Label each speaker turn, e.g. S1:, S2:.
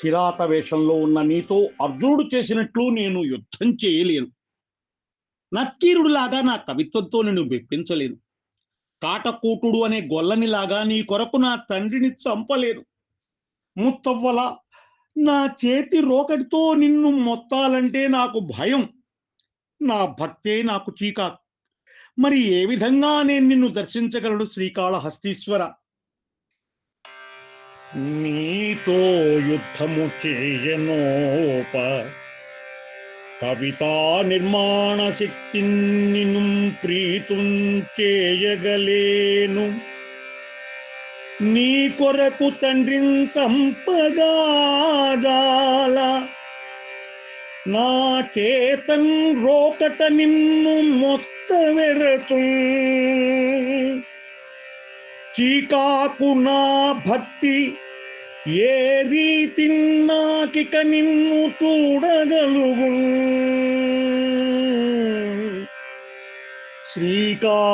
S1: కిరాత వేషంలో ఉన్న నీతో అర్జునుడు చేసినట్లు నేను యుద్ధం చేయలేను. నక్కీరుడిలాగా నా కవిత్వంతో నేను మెప్పించలేను. కాటకూటుడు అనే గొల్లనిలాగా నీ కొరకు నా తండ్రిని చంపలేను. ముత్తవ్వల నా చేతి రోకటితో నిన్ను మొత్తాలంటే నాకు భయం. నా భక్తే నాకు చీకా. మరి ఏ విధంగా నేను నిన్ను దర్శించగలను శ్రీకాళహస్తీశ్వర? నీతో యుద్ధము చేయనోప. కవితా నిర్మాణ శక్తి నిన్ను ప్రీతుం చేయగలేను. నీ కొరకు తండ్రిని సంపదాల నా చేతన్ రోకట నిన్ను మొత్త వెరతు చీకాకునా భక్తి ఏ రీతి నాకిక నిన్ను చూడగలుగు. శ్రీకాళహస్తీశ్వరా